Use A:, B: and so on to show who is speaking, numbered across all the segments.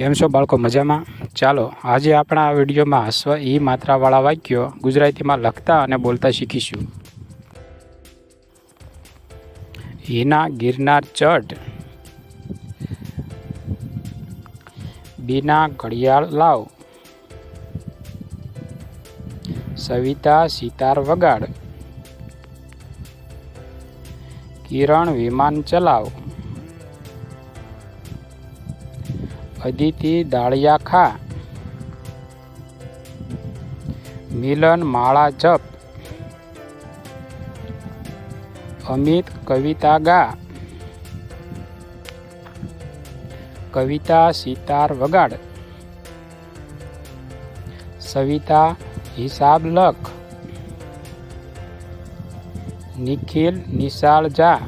A: કેમ છો બાળકો? મજામાં? ચાલો, આજે આપણા આ વિડીયોમાં હસ્વ ઈ માત્રાવાળા વાક્યો ગુજરાતીમાં લખતા અને બોલતા શીખીશું. હિના ગિરનાર ચઢ. બીના ઘડિયાળ લાવ. સવિતા સિતાર વગાડ. કિરણ વિમાન ચલાવ. અદિતિ દાળિયા ખા. મિલન માળા જપ. અમિત કવિતા ગા. કવિતા સિતાર વગાડ. સવિતા હિસાબ લખ. નિખિલ નિશાળ જા.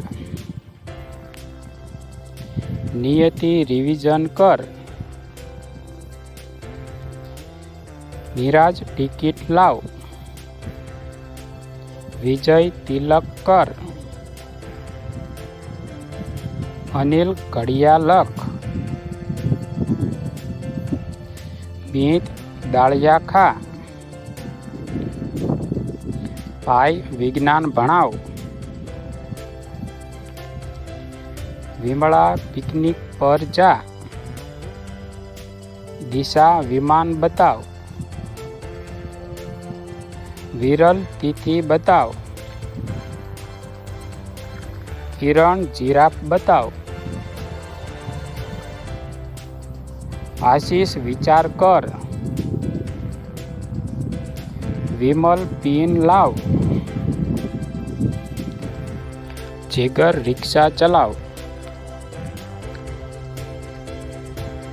A: નિયતિ રિવિઝન કર. નિરાજ ટિકિટ લાવ વિજય તિલક કર અનિલ ઘડિયા લખ બીત દાળિયા ખા ભાઈ વિજ્ઞાન ભણાવ વિમળા પિકનિક પર જા દિશા વિમાન બતાવ વિરલ, તિથિ બતાવ. કિરણ, જીરાફ બતાવ. આશીષ, વિચાર કર. વિમલ, પીન લાવ. જીગર, રિક્ષા ચલાવ.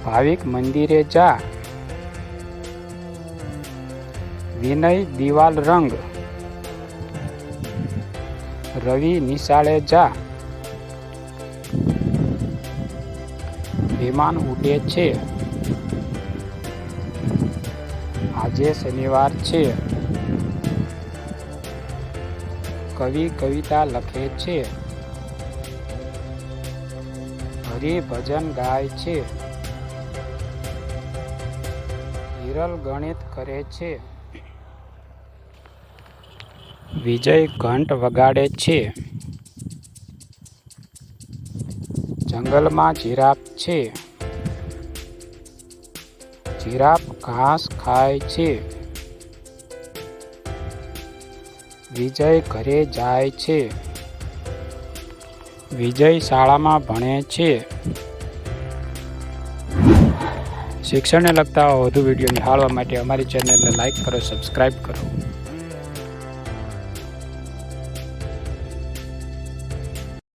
A: ભાવિક, મંદિરે જા. વિનય દિવાલ રંગ. રવિ નિશાળે જા. વિમાન ઉડે છે. આજે શનિવાર છે. કવિ કવિતા લખે છે. હરિભજન ગાય છે. હિરલ ગણિત કરે છે. વિજય ઘંટ વગાડે છે. જંગલમાં જીરાફ છે. જીરાફ ઘાસ ખાય છે. વિજય ઘરે જાય છે. વિજય શાળામાં ભણે છે. શિક્ષણને લગતા વધુ વીડિયો નિહાળવા માટે અમારી ચેનલને લાઈક કરો, સબસ્ક્રાઈબ કરો.